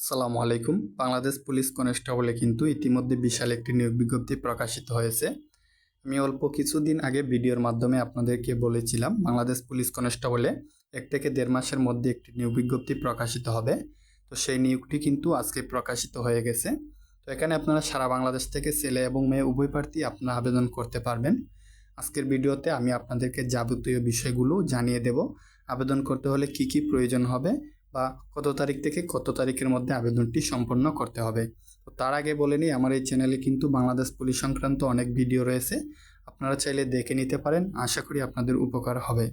আসসালামু আলাইকুম। বাংলাদেশ পুলিশ কনস্টেবলে কিন্তু ইতিমধ্যে বিশাল একটি নিয়োগ বিজ্ঞপ্তি প্রকাশিত হয়েছে। আমি অল্প কিছুদিন আগে ভিডিওর মাধ্যমে আপনাদেরকে বলেছিলাম, বাংলাদেশ পুলিশ কনস্টেবলে এক থেকে দেড় মাসের মধ্যে একটি নিয়োগ বিজ্ঞপ্তি প্রকাশিত হবে। তো সেই নিয়োগটি কিন্তু আজকে প্রকাশিত হয়ে গেছে। তো এখানে আপনারা সারা বাংলাদেশ থেকে ছেলে এবং মেয়ে উভয় প্রার্থী আপনারা আবেদন করতে পারবেন। আজকের ভিডিওতে আমি আপনাদেরকে যাবতীয় বিষয়গুলো জানিয়ে দেব। আবেদন করতে হলে কি কি প্রয়োজন হবে বা কত তারিখ থেকে কত তারিখের মধ্যে আবেদনটি সম্পন্ন করতে হবে। তো তার আগে বলে নিই, আমার এই চ্যানেলে কিন্তু বাংলাদেশ পুলিশ সংক্রান্ত অনেক ভিডিও রয়েছে। আপনারা চাইলে দেখে নিতে পারেন, আশা করি আপনাদের উপকার হবে।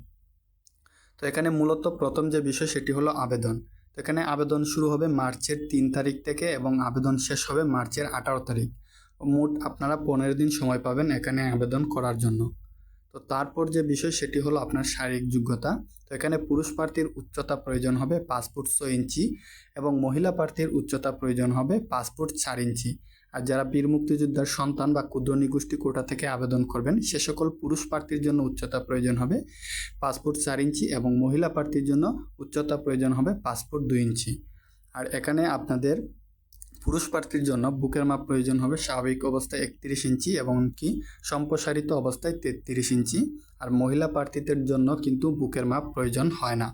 তো এখানে মূলত প্রথম যে বিষয় সেটি হলো আবেদন। তো এখানে আবেদন শুরু হবে মার্চের তিন তারিখ থেকে এবং আবেদন শেষ হবে মার্চের আঠারো তারিখ। মোট আপনারা পনেরো দিন সময় পাবেন এখানে আবেদন করার জন্য। তো তারপর যে বিষয় সেটি হলো আপনার শারীরিক যোগ্যতা। তো এখানে পুরুষ প্রার্থীর উচ্চতা প্রয়োজন হবে পাঁচ ফুট ছয় ইঞ্চি এবং মহিলা প্রার্থীর উচ্চতা প্রয়োজন হবে পাঁচ ফুট চার ইঞ্চি। আর যারা বীর মুক্তিযোদ্ধার সন্তান বা ক্ষুদ্র নিগোষ্ঠী কোটা থেকে আবেদন করবেন, সে সকল পুরুষ প্রার্থীর জন্য উচ্চতা প্রয়োজন হবে পাঁচ ফুট চার ইঞ্চি এবং মহিলা প্রার্থীর জন্য উচ্চতা প্রয়োজন হবে পাঁচ ফুট দুই ইঞ্চি। আর এখানে আপনাদের পুরুষ প্রার্থীর জন্য বুকের মাপ প্রয়োজন হবে স্বাভাবিক অবস্থায় একত্রিশ ইঞ্চি এবং কি সম্প্রসারিত অবস্থায় তেত্রিশ ইঞ্চি। আর মহিলা প্রার্থীদের জন্য কিন্তু বুকের মাপ প্রয়োজন হয় না।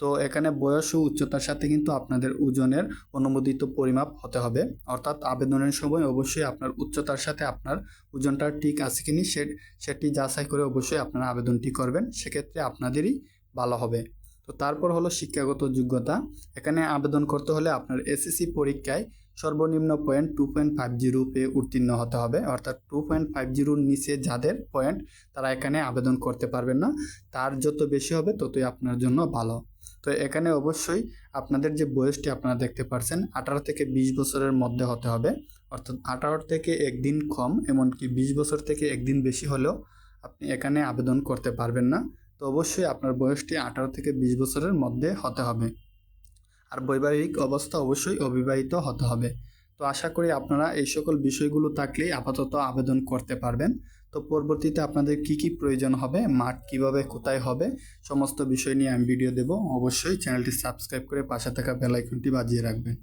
তো এখানে বয়স ও উচ্চতার সাথে কিন্তু আপনাদের ওজনের অনুমোদিত পরিমাপ হতে হবে। অর্থাৎ আবেদনের সময় অবশ্যই আপনার উচ্চতার সাথে আপনার ওজনটা ঠিক আছে কিনি সে, সেটি যাচাই করে অবশ্যই আপনারা আবেদনটি করবেন। সেক্ষেত্রে আপনাদেরই ভালো হবে। তো তারপর হলো শিক্ষাগত যোগ্যতা। এখানে আবেদন করতে হলে আপনার এসএসসি পরীক্ষায় সর্বনিম্ন point two point five zero পেয়ে উত্তীর্ণ হতে হবে। অর্থাৎ টু পয়েন্ট ফাইভ জিরোর নিচে যাদের পয়েন্ট তারা এখানে আবেদন করতে পারবেন না। তার যত বেশি হবে, ততই আপনার জন্য ভালো। তো এখানে অবশ্যই আপনাদের যে বয়সটি আপনারা দেখতে পারছেন, আঠারো থেকে বিশ বছরের মধ্যে হতে হবে। অর্থাৎ আঠারো থেকে একদিন কম, এমনকি বিশ বছর থেকে একদিন বেশি হলেও আপনি এখানে আবেদন করতে পারবেন না। তো অবশ্যই আপনার বয়সটি আঠারো থেকে বিশ বছরের মধ্যে হতে হবে। আর বৈবাহিক অবস্থা অবশ্যই অবিবাহিত হতে হবে। তো আশা করি আপনারা এই সকল বিষয়গুলো থাকলেই আপাতত আবেদন করতে পারবেন। তো পরবর্তীতে আপনাদের কি কি প্রয়োজন হবে, মাঠ কীভাবে কোথায় হবে, সমস্ত বিষয় নিয়ে আমি ভিডিও দেব। অবশ্যই চ্যানেলটি সাবস্ক্রাইব করে পাশে থাকা বেল আইকনটি বাজিয়ে রাখবেন।